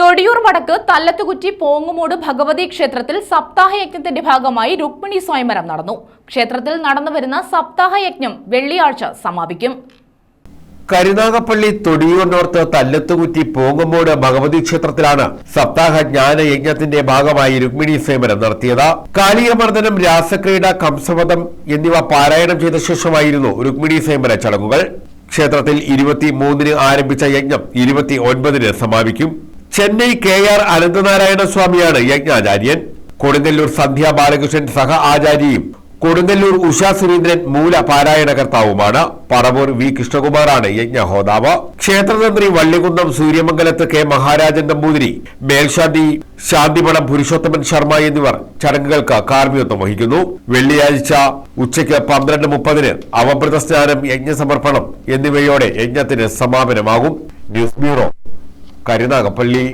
തൊടിയൂർ വടക്ക് തല്ലത്തുകുറ്റി പോങ്ങുമൂട് ഭഗവതി ക്ഷേത്രത്തിൽ സപ്താഹ യജ്ഞത്തിന്റെ ഭാഗമായി രുക്മിണി സ്വയംവരം നടന്നു. ക്ഷേത്രത്തിൽ നടന്നുവരുന്ന സപ്താഹ യജ്ഞം വെള്ളിയാഴ്ച സമാപിക്കും. കരുനാഗപ്പള്ളി തൊടിയൂർ നോർത്ത് തല്ലത്തുകുറ്റി പോങ്ങമ്പോട് ഭഗവതി ക്ഷേത്രത്തിലാണ് സപ്താഹ ജ്ഞാന യജ്ഞത്തിന്റെ ഭാഗമായി രുക്മിണി സേവനം നടത്തിയത്. കാളിയമർദ്ദനം രാസക്രീഡ കംസവധം എന്നിവ പാരായണം ചെയ്ത ശേഷമായിരുന്നു രുക്മിണി സേവന ചടങ്ങുകൾ. ക്ഷേത്രത്തിൽ ഇരുപത്തിമൂന്നിന് ആരംഭിച്ച യജ്ഞം ഇരുപത്തി ഒൻപതിന് സമാപിക്കും. ചെന്നൈ കെ ആർ അനന്തനാരായണ സ്വാമിയാണ് യജ്ഞാചാര്യൻ. കൊടുങ്ങല്ലൂർ സന്ധ്യ ബാലകൃഷ്ണൻ സഹ ആചാര്യയും കൊടുങ്ങല്ലൂർ ഉഷ സുരേന്ദ്രൻ മൂല പാരായണകർത്താവുമാണ്. പറവൂർ വി കൃഷ്ണകുമാറാണ് യജ്ഞഹോതാവ് ക്ഷേത്രതന്ത്രി വള്ളികുന്നം സൂര്യമംഗലത്ത് കെ മഹാരാജൻ നമ്പൂതിരി മേൽശാന്തി ശാന്തിമഠം പുരുഷോത്തമൻ ശർമ്മ എന്നിവർ ചടങ്ങുകൾക്ക് കാർമ്മികത്വം വഹിക്കുന്നു. വെള്ളിയാഴ്ച ഉച്ചയ്ക്ക് പന്ത്രണ്ട് മുപ്പതിന് അവമൃത സ്നാനം യജ്ഞസമർപ്പണം എന്നിവയോടെ യജ്ഞത്തിന് സമാപനമാകും. News bureau Karunagappally